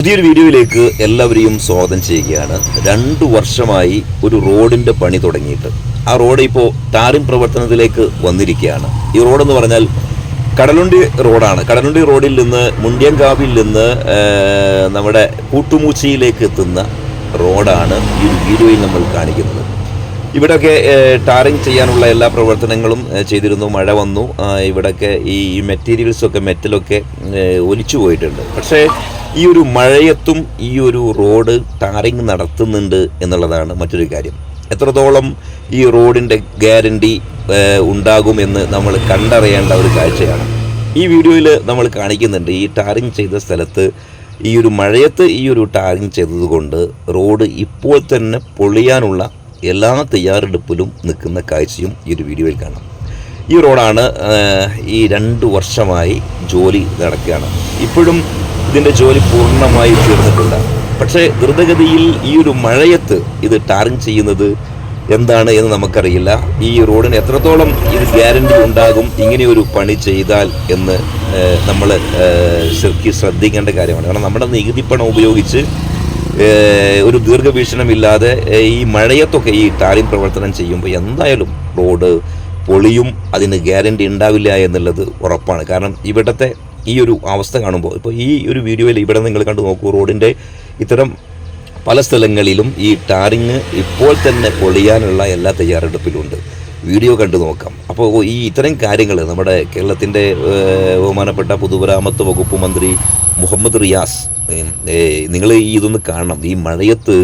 പുതിയൊരു വീഡിയോയിലേക്ക് എല്ലാവരെയും സ്വാഗതം ചെയ്യുകയാണ്. രണ്ടു വർഷമായി ഒരു റോഡിന്റെ പണി തുടങ്ങിയിട്ട്. ആ റോഡ് ഇപ്പോൾ ടാറിംഗ് പ്രവർത്തനത്തിലേക്ക് വന്നിരിക്കുകയാണ്. ഈ റോഡെന്ന് പറഞ്ഞാൽ കടലുണ്ടി റോഡാണ്. കടലുണ്ടി റോഡിൽ നിന്ന് മുണ്ടിയങ്കാവിൽ നിന്ന് നമ്മുടെ കൂട്ടുമൂച്ചിയിലേക്ക് എത്തുന്ന റോഡാണ് ഈ വീഡിയോയിൽ നമ്മൾ കാണിക്കുന്നത്. ഇവിടെയൊക്കെ ടാറിങ് ചെയ്യാനുള്ള എല്ലാ പ്രവർത്തനങ്ങളും ചെയ്തിരുന്നു. മഴ വന്നു. ഇവിടെയൊക്കെ ഈ മെറ്റീരിയൽസൊക്കെ മെറ്റലൊക്കെ ഒലിച്ചു പോയിട്ടുണ്ട്. പക്ഷേ ഈ ഒരു മഴയത്തും ഈ ഒരു റോഡ് ടാറിങ് നടത്തുന്നുണ്ട് എന്നുള്ളതാണ് മറ്റൊരു കാര്യം. എത്രത്തോളം ഈ റോഡിന്റെ ഗ്യാരണ്ടി ഉണ്ടാകുമെന്ന് നമ്മൾ കണ്ടറിയേണ്ട ഒരു കാഴ്ചയാണ്. ഈ വീഡിയോയിൽ നമ്മൾ കാണിക്കുന്നുണ്ട് ഈ ടാറിങ് ചെയ്ത സ്ഥലത്ത് ഈ ഒരു മഴയത്ത് ഈ ഒരു ടാറിങ് ചെയ്തതുകൊണ്ട് റോഡ് ഇപ്പോൾ തന്നെ പൊളിയാനുള്ള എല്ലാ തയ്യാറെടുപ്പിലും നിൽക്കുന്ന കാഴ്ചയും ഈ ഒരു വീഡിയോയിൽ കാണാം. ഈ റോഡാണ് ഈ രണ്ട് വർഷമായി ജോലി നടക്കുകയാണ്. ഇപ്പോഴും ഇതിന്റെ ജോലി പൂർണമായി തീർന്നിട്ടില്ല. പക്ഷേ ദ്രുതഗതിയിൽ ഈ ഒരു മഴയത്ത് ഇത് ടാറിങ് ചെയ്യുന്നത് എന്താണ് എന്ന് നമുക്കറിയില്ല. ഈ റോഡിന് എത്രത്തോളം ഇത് ഗ്യാരണ്ടി ഉണ്ടാകും ഇങ്ങനെയൊരു പണി ചെയ്താൽ എന്ന് നമ്മൾ ശരിക്കും ശ്രദ്ധിക്കേണ്ട കാര്യമാണ്. കാരണം നമ്മുടെ നികുതി പണം ഉപയോഗിച്ച് ഒരു ദീർഘവീക്ഷണമില്ലാതെ ഈ മഴയത്തൊക്കെ ഈ ടാറിങ് പ്രവർത്തനം ചെയ്യുമ്പോൾ എന്തായാലും റോഡ് പൊളിയും അതിന് ഗ്യാരണ്ടി ഉണ്ടാവില്ല എന്നുള്ളത് ഉറപ്പാണ്. കാരണം ഇവിടുത്തെ ഈ ഒരു അവസ്ഥ കാണുമ്പോൾ ഇപ്പോൾ ഈ ഒരു വീഡിയോയിൽ ഇവിടെ നിങ്ങൾ കണ്ടു നോക്കൂ റോഡിന്റെ ഇത്തരം പല സ്ഥലങ്ങളിലും ഈ ടാറിങ് ഇപ്പോൾ തന്നെ പൊളിയാനുള്ള എല്ലാ തയ്യാറെടുപ്പിലുണ്ട് വീഡിയോ കണ്ടു നോക്കാം. അപ്പോൾ ഈ ഇത്തരം കാര്യങ്ങൾ നമ്മുടെ കേരളത്തിന്റെ ബഹുമാനപ്പെട്ട പൊതുമരാമത്ത് വകുപ്പ് മന്ത്രി മുഹമ്മദ് റിയാസ് നിങ്ങൾ ഈ ഇതൊന്ന് കാണണം. ഈ മഴയത്ത്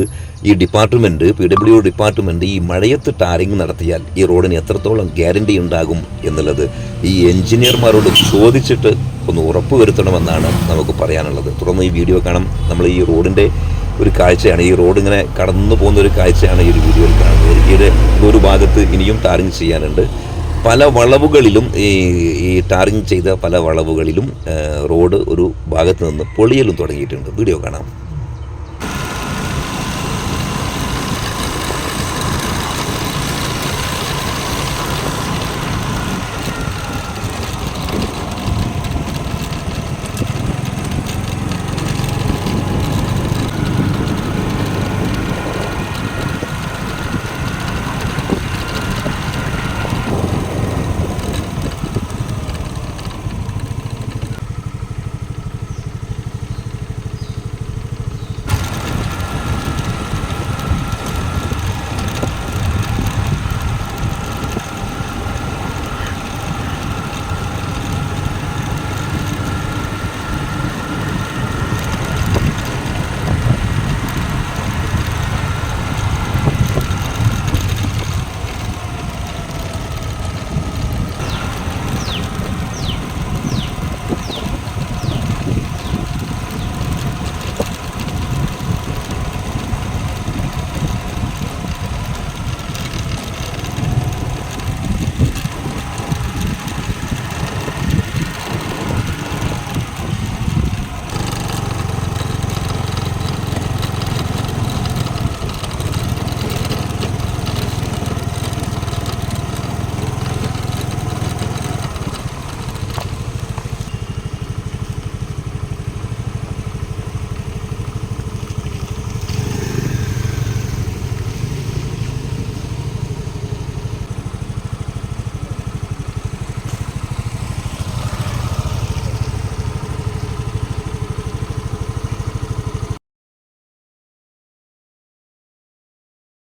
ഈ ഡിപ്പാർട്ട്മെന്റ് പി ഡബ്ല്യു ഡിപ്പാർട്ട്മെന്റ് ഈ മഴയത്ത് ടാറിങ് നടത്തിയാൽ ഈ റോഡിന് എത്രത്തോളം ഗ്യാരണ്ടി ഉണ്ടാകും എന്നുള്ളത് ഈ എഞ്ചിനീയർമാരോട് ചോദിച്ചിട്ട് ഒന്ന് ഉറപ്പ് വരുത്തണമെന്നാണ് നമുക്ക് പറയാനുള്ളത്. തുടർന്ന് ഈ വീഡിയോ കാണാം. നമ്മൾ ഈ റോഡിന്റെ ഒരു കാഴ്ചയാണ്. ഈ റോഡ് ഇങ്ങനെ കടന്നു പോകുന്ന ഒരു കാഴ്ചയാണ് ഈ ഒരു വീഡിയോയിൽ കാണുന്നത്. ഒരു ഒരു ഭാഗത്ത് ഇനിയും ടാറിങ് ചെയ്യാനുണ്ട്. പല വളവുകളിലും ഈ ഈ ടാറിങ് ചെയ്ത പല വളവുകളിലും റോഡ് ഒരു ഭാഗത്ത് നിന്ന് പൊളിയലും തുടങ്ങിയിട്ടുണ്ട്. വീഡിയോ കാണാം.